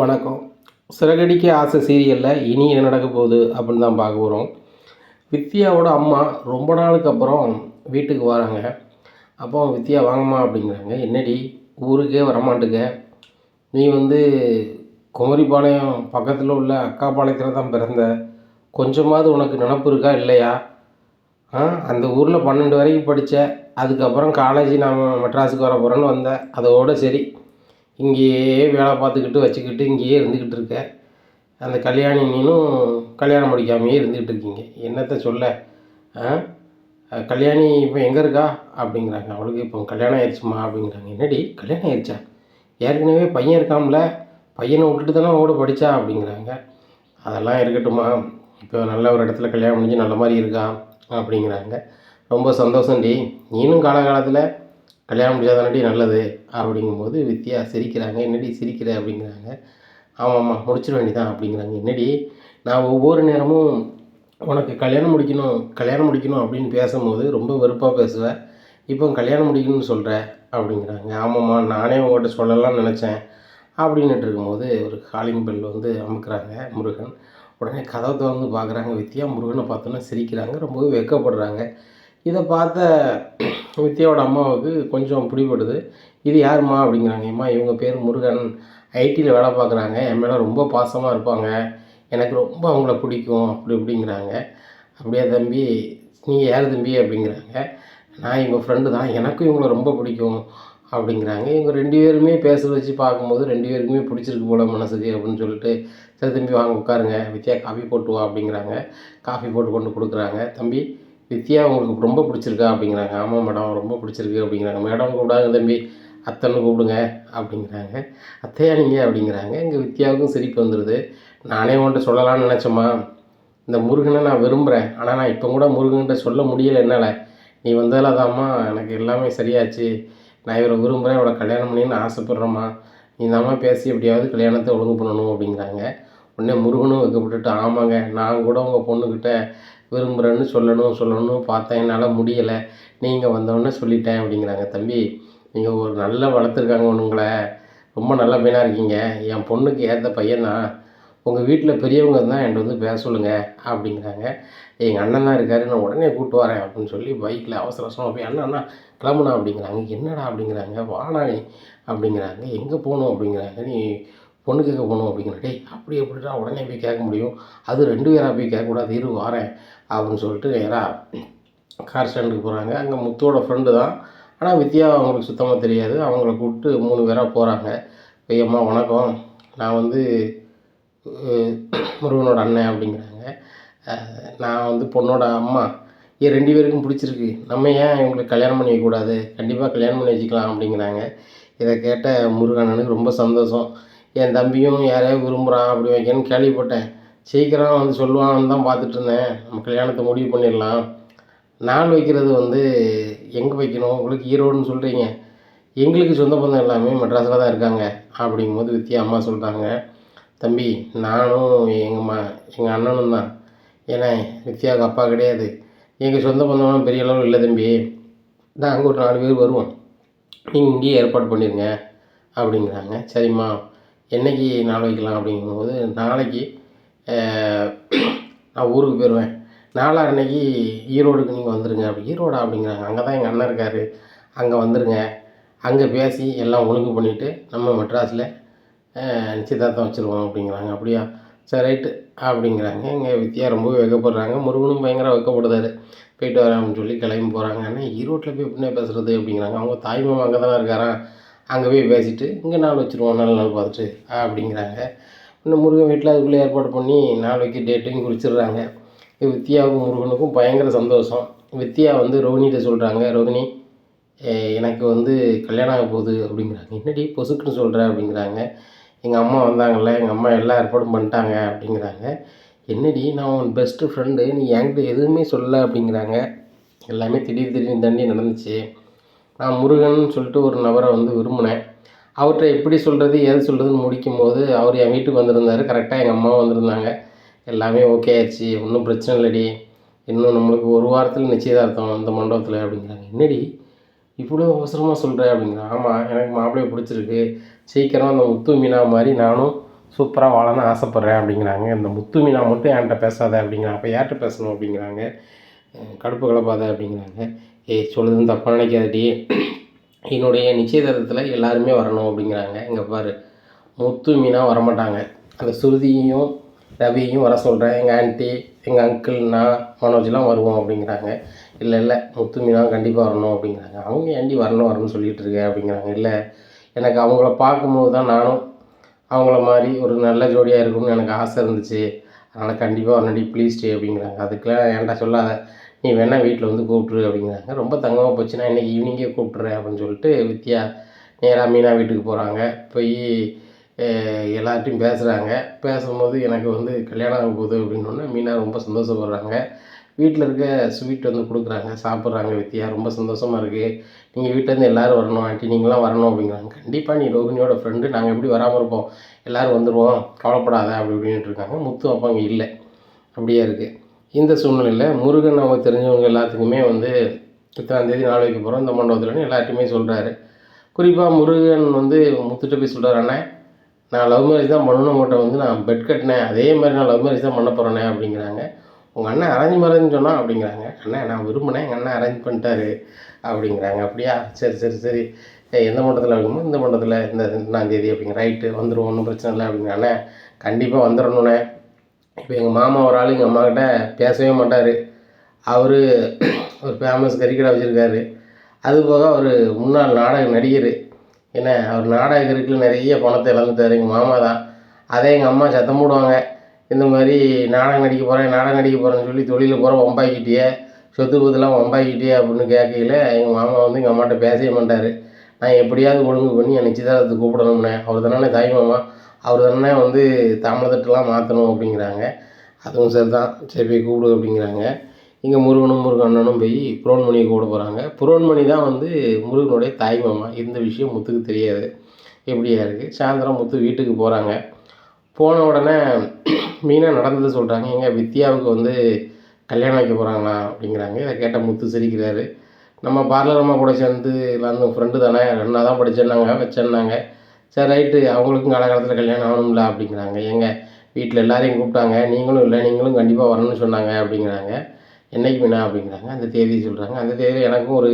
வணக்கம். சிறகடிக்க ஆசை சீரியலில் இனி என்ன நடக்க போகுது அப்படின்னு தான் பார்க்க போகிறோம் வித்யாவோட அம்மா ரொம்ப நாளுக்கு அப்புறம் வீட்டுக்கு வராங்க. அப்போ வித்யா வாங்கம்மா அப்படிங்கிறாங்க. என்னடி ஊருக்கே வரமாட்டுக்க. நீ வந்து குமரிபாளையம் பக்கத்தில் உள்ள அக்காபாளையத்தில் தான் பிறந்த. கொஞ்சமாவது உனக்கு நினப்பு இருக்கா இல்லையா? ஆ அந்த ஊரில் பன்னெண்டு வரைக்கும் படித்த அதுக்கப்புறம் காலேஜ் நான் மெட்ராஸுக்கு வர போகிறேன்னு வந்தேன் அதோட சரி. இங்கேயே வேலை பார்த்துக்கிட்டு வச்சுக்கிட்டு இங்கேயே இருந்துக்கிட்டு இருக்க. அந்த கல்யாணி நீனும் கல்யாணம் முடிக்காமையே இருந்துக்கிட்டு இருக்கீங்க. என்னத்த சொல்ல? கல்யாணி இப்போ எங்கே இருக்கா? அப்படிங்கிறாங்க. அவளுக்கு இப்போ கல்யாணம் ஆயிடுச்சுமா? அப்படிங்கிறாங்க. என்னடி கல்யாணம் ஆயிடுச்சா? ஏற்கனவே பையன் இருக்காம்ல பையனை விட்டுட்டு தானே ஓட படித்தா அப்படிங்கிறாங்க. அதெல்லாம் இருக்கட்டுமா இப்போ நல்ல ஒரு இடத்துல கல்யாணம் முடிஞ்சு நல்ல மாதிரி இருக்கா? அப்படிங்கிறாங்க. ரொம்ப சந்தோஷம்டி நீனும் காலகாலத்தில் கல்யாணம் முடிச்சாதானடி நல்லது அப்படிங்கும்போது வித்யா சிரிக்கிறாங்க. என்னடி சிரிக்கிற அப்படிங்கிறாங்க. ஆமாம்மா முடிச்சிட வேண்டியதான் அப்படிங்கிறாங்க. என்னடி நான் ஒவ்வொரு நேரமும் உனக்கு கல்யாணம் முடிக்கணும் கல்யாணம் முடிக்கணும் அப்படின்னு பேசும்போது ரொம்ப வெறுப்பாக பேசுவேன் இப்போ கல்யாணம் முடிக்கணும்னு சொல்கிற அப்படிங்கிறாங்க. ஆமாம்மா நானே உங்கள்கிட்ட சொல்லலாம்னு நினச்சேன் அப்படின்ட்டு இருக்கும்போது ஒரு காலிங் பெல் வந்து அமுக்குறாங்க முருகன். உடனே கதவை திறந்து பார்க்குறாங்க. வித்யா முருகனை பார்த்தோன்னே சிரிக்கிறாங்க. ரொம்பவே வெக்கப்படுறாங்க இதை பார்த்த வித்யாவோட அம்மாவுக்கு கொஞ்சம் பிடிபடுது. இது யாருமா அப்படிங்கிறாங்க அம்மா இவங்க பேர் முருகன். ஐடியில் வேலை பார்க்குறாங்க. என் மேலே ரொம்ப பாசமாக இருப்பாங்க. எனக்கு ரொம்ப அவங்கள பிடிக்கும். அப்படி இப்படிங்கிறாங்க. அப்படியே தம்பி நீங்கள் யார் தம்பி அப்படிங்கிறாங்க. நான் இவங்க ஃப்ரெண்டு தான். எனக்கும் இவங்கள ரொம்ப பிடிக்கும் அப்படிங்கிறாங்க. இவங்க ரெண்டு பேருமே பேச வச்சு பார்க்கும்போது ரெண்டு பேருக்குமே பிடிச்சிருக்கு போல மனசுக்கு அப்படின்னு சொல்லிட்டு சரி தம்பி வாங்க உட்காருங்க. வித்யா காஃபி போட்டு வா அப்படிங்கிறாங்க. காஃபி போட்டு கொண்டு கொடுக்குறாங்க. தம்பி வித்யா உங்களுக்கு ரொம்ப பிடிச்சிருக்கா? அப்படிங்கிறாங்க. ஆமாம் மேடம் ரொம்ப பிடிச்சிருக்கு அப்படிங்கிறாங்க. மேடம் கூப்பிடாங்க தம்பி. அத்தனை கூப்பிடுங்க அப்படிங்கிறாங்க. அத்தையா நீங்கள் அப்படிங்கிறாங்க. எங்கள் வித்யாவுக்கும் சிரிப்பு வந்துடுது நானே உன்கிட்ட சொல்லலாம்னு நினச்சோம்மா. இந்த முருகனை நான் விரும்புகிறேன் ஆனால் நான் இப்போ கூட முருகன்கிட்ட சொல்ல முடியல என்னால். நீ வந்ததில் தாம்மா எனக்கு எல்லாமே சரியாச்சு. நான் இவரை விரும்புகிறேன் இவரை கல்யாணம் பண்ணின்னு ஆசைப்பட்றேம்மா. நீ தாம்மா பேசி எப்படியாவது கல்யாணத்தை ஒழுங்கு பண்ணணும் அப்படிங்கிறாங்க. உடனே முருகனும் வைக்கப்பட்டுட்டு ஆமாங்க நான் கூட உங்கள் பொண்ணுக்கிட்ட விரும்புகிறேன்னு சொல்லணும் சொல்லணும் பார்த்தேன். என்னால் முடியலை. நீங்கள் வந்தோடனே சொல்லிட்டேன் அப்படிங்கிறாங்க தம்பி. நீங்கள் ஒரு நல்ல வளர்த்துருக்காங்க உங்களை. ரொம்ப நல்ல பையனாக இருக்கீங்க. என் பொண்ணுக்கு ஏற்ற பையனா? உங்கள் வீட்டில் பெரியவங்க தான் என்கிட்ட வந்து பேச சொல்லுங்கள் அப்படிங்கிறாங்க. எங்கள் அண்ணன் தான் இருக்காரு. நான் உடனே கூப்பிட்டு வரேன் அப்படின்னு சொல்லி பைக்கில் அவசர அவசரமாக போய் அண்ணா அண்ணா கிளம்புனா அப்படிங்கிறாங்க. என்னடா? அப்படிங்கிறாங்க. வாடா நீ அப்படிங்கிறாங்க. எங்கே போகணும்? அப்படிங்கிறாங்க. நீ பொண்ணு கேட்க போகணும் அப்படிங்கிற டேய் அப்படி எப்படிடா உடனே போய் கேட்க முடியும்? அது ரெண்டு பேராக போய் கேட்கக்கூடாது இரு வாரேன் அப்படின்னு சொல்லிட்டு நேராக கார் ஸ்டாண்டுக்கு போகிறாங்க அங்கே முத்தோட ஃப்ரெண்டு தான். ஆனால் வித்யா அவங்களுக்கு சுத்தமாக தெரியாது. அவங்கள கூப்பிட்டு மூணு பேராக போகிறாங்க ஐயம்மா வணக்கம். நான் வந்து முருகனோட அண்ணன் அப்படிங்கிறாங்க. நான் வந்து பொண்ணோட அம்மா. ஏன் ரெண்டு பேருக்கும் பிடிச்சிருக்கு. நம்ம ஏன் இவங்களுக்கு கல்யாணம் பண்ணி வைக்கக்கூடாது? கண்டிப்பாக கல்யாணம் பண்ணி வச்சுக்கலாம் அப்படிங்கிறாங்க. இதை கேட்ட முருகண்ணனுக்கு ரொம்ப சந்தோஷம். என் தம்பியும் யாரையும் விரும்புகிறான் அப்படி வைக்கணும்னு கேள்விப்பட்டேன். சீக்கிரம் வந்து சொல்லுவான்னு தான் பார்த்துட்டு இருந்தேன். நம்ம கல்யாணத்தை முடிவு பண்ணிடலாம். நாள் வைக்கிறது வந்து எங்கே வைக்கணும்? உங்களுக்கு ஈரோடுன்னு சொல்கிறீங்க எங்களுக்கு சொந்த பந்தம் எல்லாமே மெட்ராஸில் தான் இருக்காங்க. அப்படிங்கும்போது வித்தியா அம்மா சொல்கிறாங்க தம்பி நானும் எங்கள் மா எங்கள் அண்ணனும் தான். ஏன்னா வித்யாவுக்கு அப்பா கிடையாது. எங்கள் சொந்த பந்தம்லாம் பெரிய அளவு இல்லை தம்பி. நாங்கள் அங்கே ஒரு நாலு பேர் வருவோம். நீங்கள் இங்கேயே ஏற்பாடு பண்ணிடுங்க அப்படிங்கிறாங்க. சரிம்மா. என்னைக்கு நாள் வைக்கலாம் அப்படிங்கும்போது நாளைக்கு நான் ஊருக்கு போயிடுவேன் நாளாக அன்னைக்கு ஈரோடுக்கு நீங்கள் வந்துடுங்க அப்படி ஈரோடா அப்படிங்கிறாங்க. அங்கே தான் எங்கள் அண்ணன் இருக்கார். அங்கே வந்துடுங்க அங்கே பேசி எல்லாம் ஒழுங்கு பண்ணிவிட்டு நம்ம மெட்ராஸில் நிச்சயதார்த்தம் வச்சுருவோம் அப்படிங்கிறாங்க. அப்படியா? சரி ரைட்டு. அப்படிங்கிறாங்க. எங்கள் வித்யா ரொம்ப வைக்கப்படுறாங்க. முருகனும் பயங்கர வைக்கப்படுதாரு போயிட்டு வரேன் அப்படின்னு சொல்லி கிளம்பி போகிறாங்க ஆனால் ஈரோட்டில் போய் எப்படின்னா பேசுகிறது அப்படிங்கிறாங்க. அவங்க தாய்மாமா அங்கே தானே இருக்காரான் அங்கே போய் பேசிட்டு இங்கே நாள் வச்சுருவோம் நல்ல நாள் பார்த்துட்டு அப்படிங்கிறாங்க. இன்னும் முருகன் வீட்டில் அதுக்குள்ளே ஏற்பாடு பண்ணி நாளைக்கு டேட்டையும் குறிச்சிடுறாங்க. வித்தியாவுக்கும் முருகனுக்கும் பயங்கர சந்தோஷம். வித்யா வந்து ரோகிணிகிட்ட சொல்கிறாங்க ரோகிணி எனக்கு வந்து கல்யாணம் ஆக போகுது அப்படிங்கிறாங்க. என்னடி பொசுக்குன்னு சொல்கிற அப்படிங்கிறாங்க. எங்கள் அம்மா வந்தாங்கள்ல எங்கள் அம்மா எல்லா ஏற்பாடும் பண்ணிட்டாங்க அப்படிங்கிறாங்க. என்னடி நான் உன் பெஸ்ட்டு ஃப்ரெண்டு நீ என்கிட்ட எதுவுமே சொல்லலை அப்படிங்கிறாங்க. எல்லாமே திடீர் திடீர்னு தாண்டி நடந்துச்சு. நான் முருகன் சொல்லிட்டு ஒரு நபரை வந்து விரும்பினேன். அவர்கிட்ட எப்படி சொல்கிறது ஏது சொல்கிறதுன்னு முடிக்கும் போது அவர் என் வீட்டுக்கு வந்திருந்தார். கரெக்டாக எங்கள் அம்மா வந்திருந்தாங்க. எல்லாமே ஓகே ஆயிடுச்சு ஒன்றும் பிரச்சனை இல்லைடி. இன்னும் நம்மளுக்கு ஒரு வாரத்தில் நிச்சயதார்த்தம் அந்த மண்டபத்தில் அப்படிங்கிறாங்க. என்னடி இவ்வளோ அவசரமாக சொல்கிற அப்படிங்கிறான் ஆமாம் எனக்கு மாப்பிள்ளையை பிடிச்சிருக்கு. சீக்கிரம் அந்த முத்து மீனா மாதிரி நானும் சூப்பராக வாழணும்னு ஆசைப்பட்றேன் அப்படிங்கிறாங்க. இந்த முத்து மீனா மட்டும் என்கிட்ட பேசாத அப்படிங்கிறாங்க. அப்போ யார்கிட்ட பேசணும் அப்படிங்கிறாங்க. கடுப்பு கலப்பாத அப்படிங்கிறாங்க. ஏய் சொல்லுதுன்னு தப்பாக நினைக்காதடி. என்னுடைய நிச்சயதார்த்தத்தில் எல்லாருமே வரணும் அப்படிங்கிறாங்க. இங்கே பாரு முத்து மீனா வரமாட்டாங்க. அந்த சுருதியையும் ரவியையும் வர சொல்கிறேன் எங்கள் ஆண்டி எங்கள் அங்கிள் நான் மனோஜ்லாம் வருவோம் அப்படிங்கிறாங்க. இல்லை இல்லை முத்து மீனா கண்டிப்பாக வரணும் அப்படிங்கிறாங்க. அவங்க ஏண்டி வரணும் வரணும்னு சொல்லிகிட்டு இருக்க அப்படிங்கிறாங்க. இல்லை எனக்கு அவங்கள பார்க்கும்போது தான் நானும் அவங்கள மாதிரி ஒரு நல்ல ஜோடியாக இருக்கணும்னு எனக்கு ஆசை இருந்துச்சு. அதனால் கண்டிப்பாக வரணுடி ப்ளீஸ் டே அப்படிங்கிறாங்க. அதுக்கெலாம் ஏன்டா சொல்லாத? நீ வேணால் வீட்டில் வந்து கூப்பிட்ரு அப்படிங்கிறாங்க. ரொம்ப தங்கமாக போச்சுன்னா இன்றைக்கி ஈவினிங்கே கூப்பிட்றேன் அப்படின்னு சொல்லிட்டு வித்யா நேராக மீனா வீட்டுக்கு போகிறாங்க போய் எல்லார்ட்டையும் பேசுகிறாங்க பேசும்போது எனக்கு வந்து கல்யாணம் ஆக போகுது அப்படின்னோடனே மீனா ரொம்ப சந்தோஷப்படுறாங்க. வீட்டில் இருக்க ஸ்வீட் வந்து கொடுக்குறாங்க. சாப்பிட்றாங்க வித்யா. ரொம்ப சந்தோஷமாக இருக்குது நீங்கள் வீட்டிலேருந்து எல்லோரும் வரணும் ஆண்டி நீங்களாம் வரணும் அப்படிங்கிறாங்க. கண்டிப்பாக நீ ரோகிணியோட ஃப்ரெண்டு நாங்கள் எப்படி வராமல் இருப்போம்? எல்லோரும் வந்துடுவோம் கவலைப்படாத அப்படி அப்படின்ட்டு இருக்காங்க. முத்து அப்பா அங்கே இல்லை. அப்படியே இருக்குது இந்த சூழ்நிலையில் முருகன் அவங்க தெரிஞ்சவங்க எல்லாத்துக்குமே வந்து இத்தனாம் தேதி நாள் வைக்க போகிறோம் இந்த மண்டபத்தில்னு எல்லார்ட்டையுமே சொல்கிறாரு குறிப்பாக முருகன் வந்து முத்துட்டு போய் சொல்கிறார் அண்ணே நான் லவ் மேரேஜ் தான் பண்ணணும். மட்டும் வந்து நான் பெட் கட்டினேன். அதே மாதிரி நான் லவ் மேரேஜ் தான் பண்ண போகிறேனே அப்படிங்கிறாங்க. உங்கள் அண்ணன் அரேஞ்ச் மேரேஜ்னு சொன்னால் அப்படிங்கிறாங்க. அண்ணன் நான் விரும்பினேன். எங்கள் அண்ணன் அரேஞ்ச் பண்ணிட்டாரு அப்படிங்கிறாங்க. அப்படியா? சரி சரி சரி. எந்த மண்டலத்தில் வைக்கணுமோ இந்த மண்டலத்தில் இந்த ரெண்டாம் தேதி அப்படிங்க ரைட்டு வந்துடும் ஒன்றும் பிரச்சனை இல்லை அப்படிங்கிறாண்ணே கண்டிப்பாக வந்துடணுண்ணே இப்போ எங்கள் மாமா ஒரு ஆள் எங்கள் அம்மாக்கிட்ட பேசவே மாட்டார். அவர் ஒரு ஃபேமஸ் கறிக்கடை வச்சுருக்காரு. அது போக அவர் முன்னாள் நாடக நடிகர். என்ன அவர் நாடகருக்கு நிறைய பணத்தை இழந்துட்டார். எங்கள் மாமா தான். அதே எங்கள் அம்மா சத்தம் போடுவாங்க. இந்த மாதிரி நாடகம் நடிக்க போகிறேன் நாடகம் நடிக்க போகிறேன்னு சொல்லி தொழிலில் போகிற ஒம்பாக்கிட்டியே சொத்து பத்துலாம் ஒம்பாக்கிட்டியே அப்படின்னு கேட்கையில எங்கள் மாமா வந்து எங்கள் அம்மாட்ட பேசவே மாட்டார். நான் எப்படியாவது ஒழுங்கு பண்ணி என் நிச்சயதாரத்தை கூப்பிடணும்னே. அவர் தானே தாய் மாமா. அவர் தானே வந்து தாமதத்தெலாம் மாற்றணும் அப்படிங்கிறாங்க. அதுவும் சரி தான் சரி போய் கூப்பிடு அப்படிங்கிறாங்க. இங்கே முருகனும் முருகண்ணனும் போய் புரோன்மணியை கூட போகிறாங்க புரோன்மணி தான் வந்து முருகனுடைய தாய் மாமா. இந்த விஷயம் முத்துக்கு தெரியாது. எப்படியா இருக்குது சாயந்தரம் முத்து வீட்டுக்கு போகிறாங்க போன உடனே மீனா நடந்ததை சொல்கிறாங்க எங்கள் வித்யாவுக்கு வந்து கல்யாணம் வைக்க போகிறாங்களா அப்படிங்கிறாங்க. இதை கேட்ட முத்து சிரிக்கிறாரு. நம்ம பார்லர் அம்மா கூட சேர்ந்து எல்லாம் ஃப்ரெண்டு தானே? ரெண்டாக தான் படிச்சேன்னாங்க வச்சேன்னாங்க. சரி ரைட்டு அவங்களுக்கும் காலகாலத்தில் கல்யாணம் ஆகணும்ல அப்படிங்கிறாங்க. எங்கள் வீட்டில் எல்லாரையும் கூப்பிட்டாங்க நீங்களும் இல்லை நீங்களும் கண்டிப்பாக வரணும்னு சொன்னாங்க அப்படிங்கிறாங்க. என்னைக்கு மீனா? அப்படிங்கிறாங்க. அந்த தேதி சொல்கிறாங்க அந்த தேதி எனக்கும் ஒரு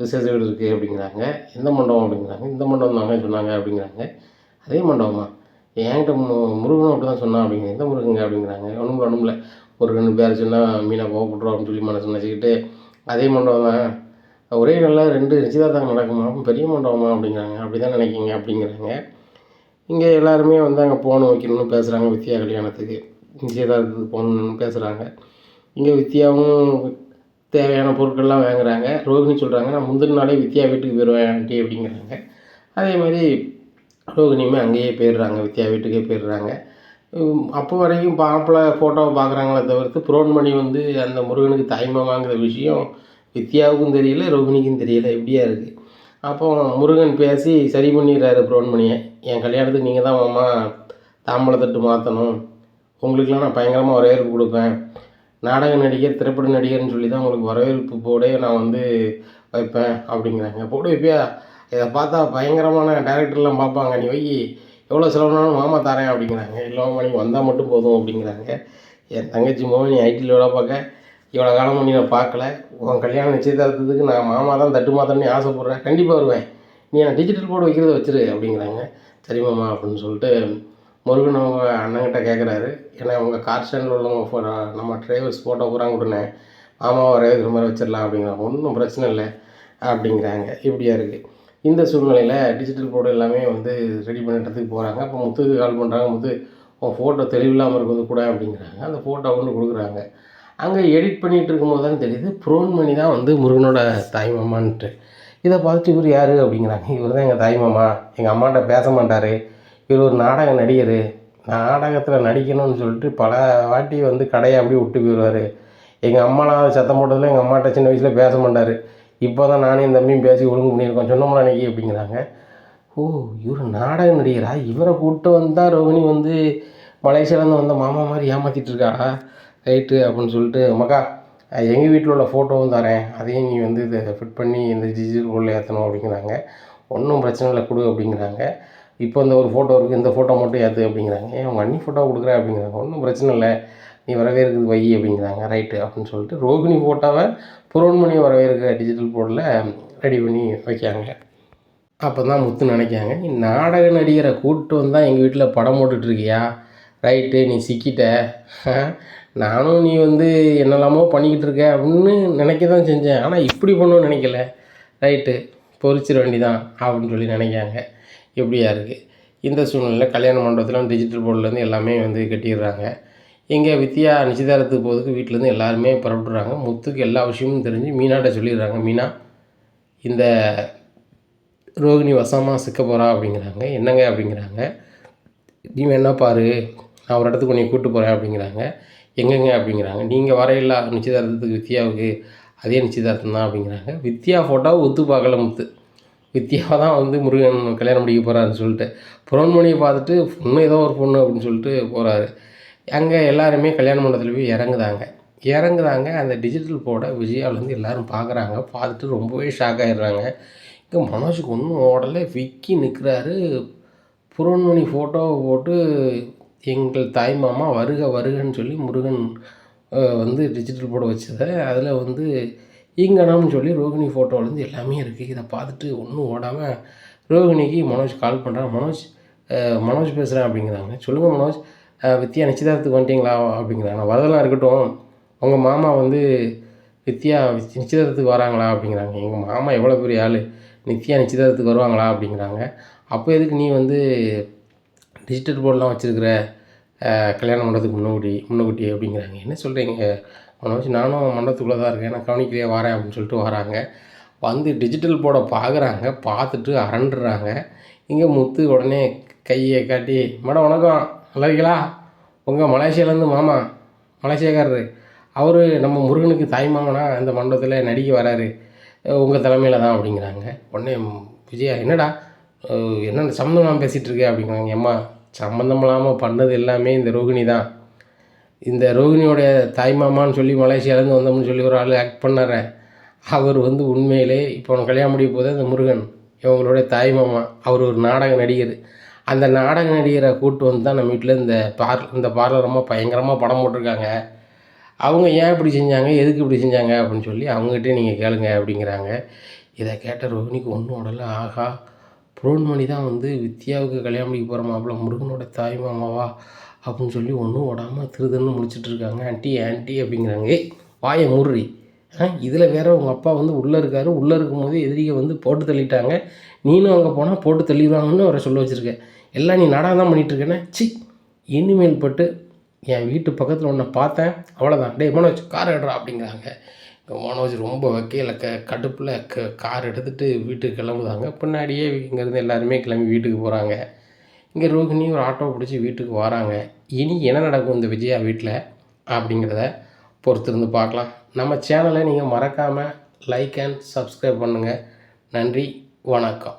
விசேஷ வீடு இருக்குது அப்படிங்கிறாங்க. எந்த மண்டபம்? அப்படிங்கிறாங்க. இந்த மண்டபம் தாங்க சொன்னாங்க அப்படிங்கிறாங்க. அதே மண்டபமா? என்கிட்ட மு முருகனும் அப்படி தான் சொன்னான் அப்படிங்க எந்த முருகங்க? அப்படிங்கிறாங்க. ஒன்றும் ஒன்றும் முருகன் பேர் சொன்னால் மீனை கோவப்படுறோம் அப்படின்னு சொல்லி மனசு நினச்சிக்கிட்டு அதே மண்டபம் தான் ஒரே நாளில் ரெண்டு நிச்சயதார்த்தம் நடக்குமா? பெரிய மண்டபமா அப்படிங்கிறாங்க. அப்படி தான் நினைக்கிங்க அப்படிங்கிறாங்க. இங்கே எல்லாருமே வந்து அங்கே போகணும் வைக்கணும்னு பேசுகிறாங்க வித்யா கல்யாணத்துக்கு. நிச்சயதார்த்தத்துக்கு போகணுன்னு பேசுகிறாங்க இங்கே வித்யாவும் தேவையான பொருட்கள்லாம் வாங்குறாங்க. ரோகிணி சொல்கிறாங்க நான் முந்தின நாளே வித்யா வீட்டுக்கு போயிடுவேன் ஆண்டி அப்படிங்கிறாங்க. அதே மாதிரி ரோகிணியுமே அங்கேயே போயிடுறாங்க வித்யா வீட்டுக்கே போயிடுறாங்க. அப்போ வரைக்கும் பாப்பிள ஃபோட்டோவை பார்க்குறாங்களே தவிர்த்து புரோன்மணி வந்து அந்த முருகனுக்கு தாய்மாமாங்கிற விஷயம் வித்யாவுக்கும் தெரியல ரோகிணிக்கும் தெரியல இப்படியா இருக்குது அப்போ முருகன் பேசி சரி பண்ணிடுறாரு புரோன்மணியை என் கல்யாணத்துக்கு நீங்கள் தான் மாமா தாம்பழத்தட்டு மாற்றணும் உங்களுக்கெல்லாம் நான் பயங்கரமாக வரவேற்பு கொடுப்பேன். நாடக நடிகர் திரைப்பட நடிகர்னு சொல்லி தான் உங்களுக்கு வரவேற்பு போடே நான் வந்து வைப்பேன் அப்படிங்கிறாங்க. போட்டு வைப்பியா இதை பார்த்தா பயங்கரமான டேரக்டர்லாம் பார்ப்பாங்க. நீ வை எவ்வளோ செலவுனாலும் மாமா தரேன் அப்படிங்கிறாங்க. இல்லை மாமா நீங்கள் வந்தால் மட்டும் போதும் அப்படிங்கிறாங்க. என் தங்கச்சி மோகன் நீ ஐடியில் வேலை பார்க்க. இவ்வளோ காலமும் நீ நான் பார்க்கல. உன் கல்யாணம் நிச்சயதார்த்தத்துக்கு நான் மாமா தான் தட்டு மாத்தணும்னு ஆசைப்பட்றேன் கண்டிப்பாக வருவேன். நீ நான் டிஜிட்டல் போர்டு வைக்கிறத வச்சிரு அப்படிங்கிறாங்க. சரி மாமா அப்படின்னு சொல்லிட்டு முருகன் அவங்க அண்ணங்கிட்ட கேட்குறாரு ஏன்னா அவங்க கார் ஸ்டாண்டில் உள்ளவங்க ஃபோ நம்ம டிரைவர்ஸ் ஃபோட்டோ பூரா உடனே மாமாவை வரவேற்கிற மாதிரி வச்சிடலாம் அப்படிங்கிறாங்க ஒன்றும் பிரச்சனை இல்லை அப்படிங்கிறாங்க. இப்படியா இருக்குது இந்த சூழ்நிலையில் டிஜிட்டல் போர்டு எல்லாமே வந்து ரெடி பண்ணிட்டதுக்கு போகிறாங்க அப்போ முத்துக்கு கால் பண்ணுறாங்க முத்து உன் ஃபோட்டோ தெளிவில்லாமல் இருக்கிறது கூட அப்படிங்கிறாங்க. அந்த ஃபோட்டோ கொண்டு கொடுக்குறாங்க. அங்கே எடிட் பண்ணிகிட்டு இருக்கும்போது தான் தெரியுது. ப்ரோன்மணி தான் வந்து முருகனோட தாய்மாமான்ட்டு. இதை பார்த்துட்டு இவர் யார் அப்படிங்கிறாங்க. இவர் தான் எங்கள் தாய்மாமா. எங்கள் அம்மாட்ட பேச மாட்டார். இவர் ஒரு நாடக நடிகர். நாடகத்தில் நடிக்கணும்னு சொல்லிட்டு பல வாட்டி வந்து கடையை அப்படியே விட்டு போயிடுவார். எங்கள் அம்மாலாம் சத்தம் போட்டதில் எங்கள் அம்மாட்ட சின்ன வயசில் பேச மாட்டார். இப்போ தான் நானும் என் தம்பியும் பேசி ஒழுங்கு பண்ணியிருக்கோம். சொன்னோம்ல அன்னைக்கு அப்படிங்கிறாங்க. ஓ இவர் நாடக நடிகரா? இவரை கூப்பிட்டு வந்தால் ரோகிணி வந்து மலேசியாவிலேருந்து வந்த மாமா மாதிரி ஏமாற்றிட்டு இருக்காடா ரைட்டு அப்படின்னு சொல்லிட்டு மக்கா எங்கள் வீட்டில் உள்ள ஃபோட்டோவும் தரேன். அதையும் நீ வந்து இதை ஃபிட் பண்ணி இந்த டிஜிட்டல் கோல்டில் ஏற்றணும் அப்படிங்கிறாங்க. ஒன்றும் பிரச்சனை இல்லை கொடு அப்படிங்கிறாங்க. இப்போ இந்த ஒரு ஃபோட்டோ இருக்குது இந்த ஃபோட்டோ மட்டும் ஏற்று அப்படிங்கிறாங்க. ஏன் உங்கள் அண்ணி ஃபோட்டோ கொடுக்குறேன் அப்படிங்கிறாங்க. ஒன்றும் பிரச்சனை இல்லை நீ வரவே இருக்குது வை அப்படிங்கிறாங்க. ரைட்டு அப்படின்னு சொல்லிட்டு ரோகிணி ஃபோட்டோவை புரோன்மணி இருக்கிற டிஜிட்டல் போர்டில் ரெடி பண்ணி வைக்காங்க அப்போ தான் முத்து நினைக்காங்க நீ நாடக நடிகரை கூப்பிட்டு வந்தால் எங்கள் வீட்டில் படம் போட்டுட்ருக்கியா ரைட்டு நீ சிக்கிட்ட. நானும் நீ வந்து என்னெல்லாமோ பண்ணிக்கிட்டு இருக்க அப்படின்னு நினைக்க தான் செஞ்சேன். ஆனால் இப்படி பண்ணணும்னு நினைக்கல. ரைட்டு பொறிச்சிட வேண்டிதான் அப்படின்னு சொல்லி நினைக்காங்க எப்படியா இருக்குது இந்த சூழ்நிலையில் கல்யாண மண்டபத்தில் டிஜிட்டல் போர்ட்லேருந்து எல்லாமே வந்து கட்டிடுறாங்க. எங்கே வித்யா நிச்சயதாரத்துக்கு போகிறதுக்கு வீட்டிலேருந்து எல்லாருமே புறப்பட்டுறாங்க முத்துக்கு எல்லா விஷயமும் தெரிஞ்சு மீனாட்ட சொல்லிடுறாங்க. மீனா இந்த ரோகிணி வசமாக சிக்க போகிறா அப்படிங்கிறாங்க. என்னங்க? அப்படிங்கிறாங்க. நீ வேணா பாரு. நான் ஒரு இடத்துக்கு உன்னை கூப்பிட்டு போகிறேன் அப்படிங்கிறாங்க. எங்கெங்க அப்படிங்கிறாங்க. நீங்கள் வரையில்லா நிச்சயதார்த்தத்துக்கு வித்யாவுக்கு அதே நிச்சயதார்த்தம் தான் அப்படிங்கிறாங்க. வித்யா ஃபோட்டோவை ஒத்து பார்க்கல முத்து. வித்யாவை தான் வந்து முருகன் கல்யாணம் முடிக்க போகிறாருன்னு சொல்லிட்டு புறன்மணியை பார்த்துட்டு பொண்ணு ஏதோ ஒரு பொண்ணு அப்படின்னு சொல்லிட்டு போகிறாரு அங்கே எல்லாருமே கல்யாண மண்டபத்தில் போய் இறங்குதாங்க. இறங்குதாங்க அந்த டிஜிட்டல் போட விஜயாவிலேருந்து எல்லாரும் பார்க்குறாங்க. பார்த்துட்டு ரொம்பவே ஷாக் ஆகிடுறாங்க இங்கே மனோஜுக்கு ஒன்றும் ஓடலை. விக்கி நிற்கிறாரு புறன்மணி ஃபோட்டோவை போட்டு எங்கள் தாய் மாமா வருக வருகன்னு சொல்லி முருகன் வந்து டிஜிட்டல் போட வச்சதை. அதில் வந்து ஈங்கணம்னு சொல்லி ரோகிணி ஃபோட்டோலேருந்து எல்லாமே இருக்குது இதை பார்த்துட்டு ஒன்றும் ஓடாமல் ரோகிணிக்கு மனோஜ் கால் பண்ணுறான் மனோஜ் மனோஜ் பேசுகிறேன் அப்படிங்கிறாங்க. சொல்லுங்கள் மனோஜ். வித்யா நிச்சயதார்த்தத்துக்கு வந்துட்டீங்களா? அப்படிங்கிறாங்க. வரதெல்லாம் இருக்கட்டும். உங்கள் மாமா வந்து வித்யா நிச்சயதார்த்தத்துக்கு வராங்களா? அப்படிங்கிறாங்க. எங்கள் மாமா எவ்வளோ பெரிய ஆள். நித்யா நிச்சயதார்த்தத்துக்கு வருவாங்களா? அப்படிங்கிறாங்க. அப்போ எதுக்கு நீ வந்து டிஜிட்டல் போர்டெலாம் வச்சுருக்கிற கல்யாண மண்டபத்துக்கு முன்னோடி முன்னக்கூட்டி அப்படிங்கிறாங்க. என்ன சொல்கிறீங்க மனோஜ் நானும் மண்டபத்துக்குள்ளே தான் இருக்கேன். நான் கவனிக்கலையே வரேன் அப்படின்னு சொல்லிட்டு வராங்க. வந்து டிஜிட்டல் போர்டை பார்க்குறாங்க பார்த்துட்டு அரண்டுறாங்க. இங்கே முத்து உடனே கையை காட்டி மேடம் வணக்கம். நல்லா இருக்கீங்களா? உங்கள் மலேசியாலேருந்து மாமா மலேசியாக்காரரு. அவர் நம்ம முருகனுக்கு தாய் மாமனா அந்த மண்டபத்தில் நடிக்க வராரு. உங்கள் தலைமையில் தான் அப்படிங்கிறாங்க. உடனே விஜயா என்னடா? என்ன சம்மந்தம் இல்லாமல் பேசிகிட்டு அப்படிங்கிறாங்க. எம்மா சம்மந்தம் இல்லாமல் பண்ணது எல்லாமே இந்த ரோகிணி தான். இந்த ரோகிணியோடைய தாய்மாமான்னு சொல்லி மலேசியாலேருந்து வந்தோம்னு சொல்லி ஒரு ஆள் ஆக்ட் பண்ணார. அவர் வந்து உண்மையிலே இப்போ அவன் கல்யாணம் முடிய போதே அந்த முருகன். இவங்களுடைய தாய்மாமா அவர் ஒரு நாடக நடிகர். அந்த நாடக நடிகரை கூட்டு வந்து தான் நம்ம வீட்டில் இந்த பார் இந்த பார்லரமாக பயங்கரமாக படம் போட்டிருக்காங்க. அவங்க ஏன் இப்படி செஞ்சாங்க எதுக்கு இப்படி செஞ்சாங்க அப்படின்னு சொல்லி அவங்ககிட்டே நீங்கள் கேளுங்க அப்படிங்கிறாங்க. இதை கேட்ட ரோஹினிக்கு ஒன்றும் உடல ஆகா. புரோன்மணி தான் வந்து வித்யாவுக்கு கல்யாணம் பண்ணிக்க போகிற மாப்பிள்ள முருகனோட தாய் மாமாவா அப்படின்னு சொல்லி ஒன்றும் ஓடாமல் திருதுன்னு முடிச்சிட்டு இருக்காங்க ஆன்ட்டி ஆன்ட்டி அப்படிங்கிறாங்க. ஏய் வாயை முர்றி ஆ இதில் வேற உங்கள் அப்பா வந்து உள்ளே இருக்காரு. உள்ளே இருக்கும்போது எதிரியை வந்து போட்டு தள்ளிட்டாங்க. நீனும் அங்கே போனால் போட்டு தள்ளிடுவாங்கன்னு அவரை சொல்ல வச்சுருக்க. எல்லாம் நீ நாடாக தான் பண்ணிகிட்டு இருக்கேனே சி இனிமேல் பட்டு என் வீட்டு பக்கத்தில் ஒன்று பார்த்தேன். அவ்வளோதான் டேய் மனோஜ் கார் எடுறா அப்படிங்கிறாங்க. மனோஜ் ரொம்ப வக்கையில் க கடுப்பில் க கார் எடுத்துகிட்டு வீட்டுக்கு கிளம்புதாங்க பின்னாடியே இங்கேருந்து எல்லாருமே கிளம்பி வீட்டுக்கு போகிறாங்க இங்கே ரோஹிணி ஒரு ஆட்டோ பிடிச்சி வீட்டுக்கு வராங்க. இனி என்ன நடக்கும் இந்த விஜயா வீட்டில் அப்படிங்கிறத பொறுத்திருந்து பார்க்கலாம். நம்ம சேனலை நீங்கள் மறக்காமல் லைக் அண்ட் சப்ஸ்கிரைப் பண்ணுங்கள் நன்றி. வணக்கம்.